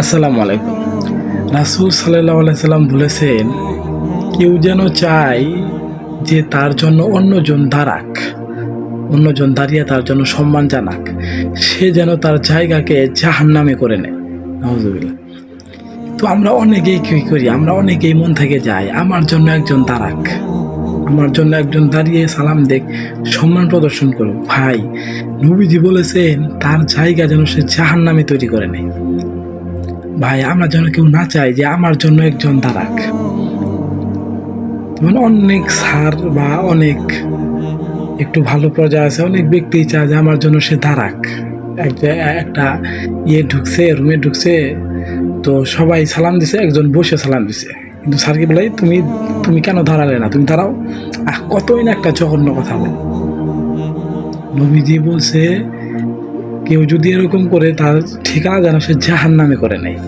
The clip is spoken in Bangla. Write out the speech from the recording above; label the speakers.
Speaker 1: আসসালামু আলাইকুম। রাসুল সাল্লাহ সাল্লাম বলেছেন, কেউ যেন চায় যে তার জন্য অন্যজন দাঁড়াক অন্যজন দাঁড়িয়ে তার জন্য সম্মান জানাক, সে যেন তার জায়গাকে জাহান নামে করে নেয়। তো আমরা অনেকেই কী করি? আমরা অনেকেই মন থেকে যাই, আমার জন্য একজন দাঁড়াক আমার জন্য একজন দাঁড়িয়ে সালাম দেখ সম্মান প্রদর্শন করুক। ভাই, নবীজি বলেছেন, তার জায়গা যেন সে জাহান নামে তৈরি করে নেয়। ভাই, আমরা যেন কেউ না চাই যে আমার জন্য একজন দাঁড়াক মানে অনেক স্যার বা অনেক একটু ভালো প্রজা আছে, অনেক ব্যক্তি চায় যে আমার জন্য সে দাঁড়াক একটা ইয়ে ঢুকছে, রুমে ঢুকছে, তো সবাই সালাম দিছে, একজন বসে সালাম দিছে। কিন্তু স্যারকে বলে, তুমি তুমি কেন দাঁড়ালে না? তুমি দাঁড়াও। আহ, কতই না একটা জঘন্য কথা বল। নবীজি বলছে কেউ যদি এরকম করে তার ঠিকানা যেন সে জাহান নামে করে নেয়।